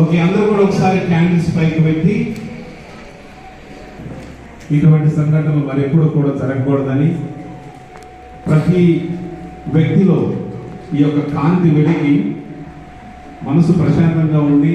okay అందరూ కూడా ఒకసారి క్యాండిల్స్ పైకి పెట్టి ఇటువంటి సంఘటన మరి మరెప్పుడు కూడా జరగకూడదని ప్రతి వ్యక్తిలో ఈ యొక్క కాంతి వెలిగి మనసు ప్రశాంతంగా ఉండి